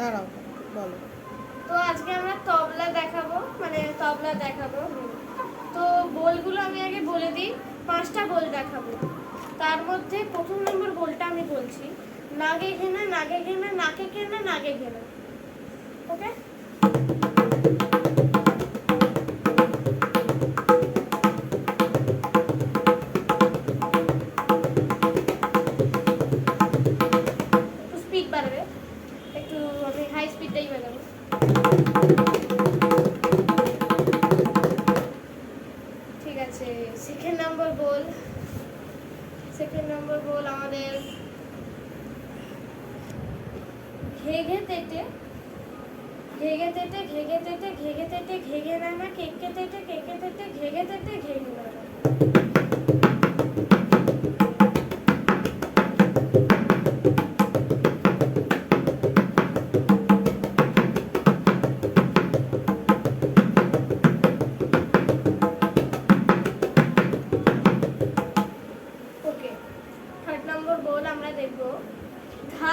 দাঁড়াও, বলো। তো আজকে আমরা তবলা দেখাবো মানে তবলা দেখাবো। তো বোলগুলো আমি আগে বলে দিই, পাঁচটা বোল দেখাবো। তার মধ্যে প্রথম নম্বর বোলটা আমি বলছি, নাগে ঘেনা নাগে ঘেনা, নাকে ঘেনা, নাগে ঘেনা। ওকে? ঠিক আছে সেকেন্ড নাম্বার বল। সেকেন্ড নাম্বার বল আমাদের। ঘেঘে তেটে ঘেঘে তেটে ঘেঘে তেটে ঘেঘে তেটে ঘেঘে নানা কেকে তেটে কেকে তেটে ঘেঘে তেটে ঘেঘে নানা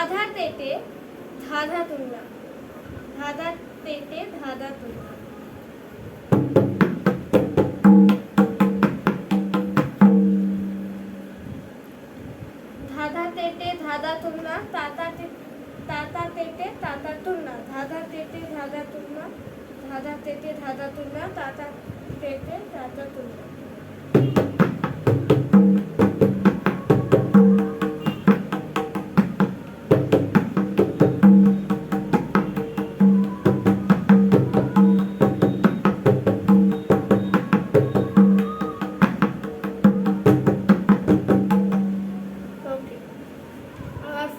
ধাঁধা তেটে ধাঁধা তুলনা। ধাঁধা তেটে ধাঁধা তুলনা। ধাঁধা তেটে ধাঁধা তুলনা, তাতা তাতা তেটে তাতা তুলনা। ধাঁধা তেটে ধাঁধা তুলনা, ধাঁধা তেটে ধাঁধা তুলনা তাতা তাতা তুলনা।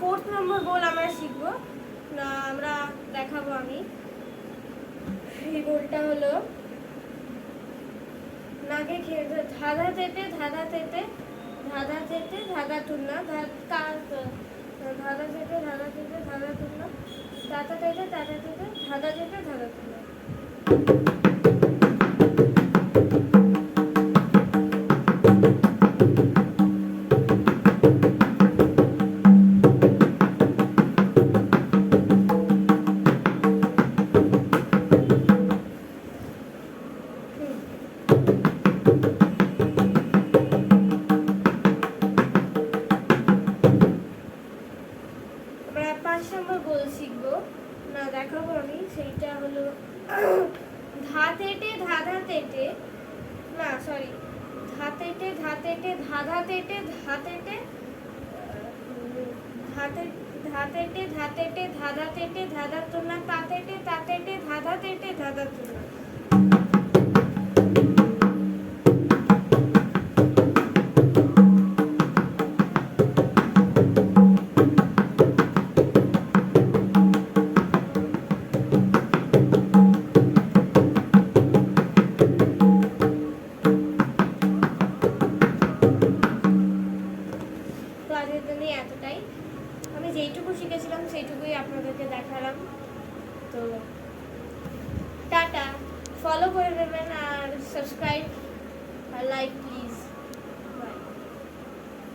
ফোর্থ নম্বর গোল আমরা শিখব। না, আমরা দেখাবো আমি। এই গোলটা হলো নাকে খেয়ে ধাঁধা তেতে ধাঁধা তেতে ধাঁধা তেতে ধাঁধা তুলনা ধাঁধা তেতে ধাঁধা তেতে ধাঁধা তুলনা তাতা তেতে তাতা তেতে ধাঁধা তেতে ধাঁধা তুলনা। না দেখাবো আমি সেইটা হলো ধা তেটে ধাঁধা তেটে না সরি ধা তেটে ধা তেটে ধাঁধা তেটে ধা তেটে ধাতে, ধাতেটে ধাতেটে ধাঁধা তেটে ধাঁধা তুলনা তাতেটে তাতেটে ধাঁধা তেটে ধাঁধা তুলনা এতটাই। আমি যেইটুকু শিখেছিলাম, সেইটুকুই আপনাদেরকে দেখালাম। তো টাটা। ফলো করে দেবেন আর সাবস্ক্রাইব আর লাইক প্লিজ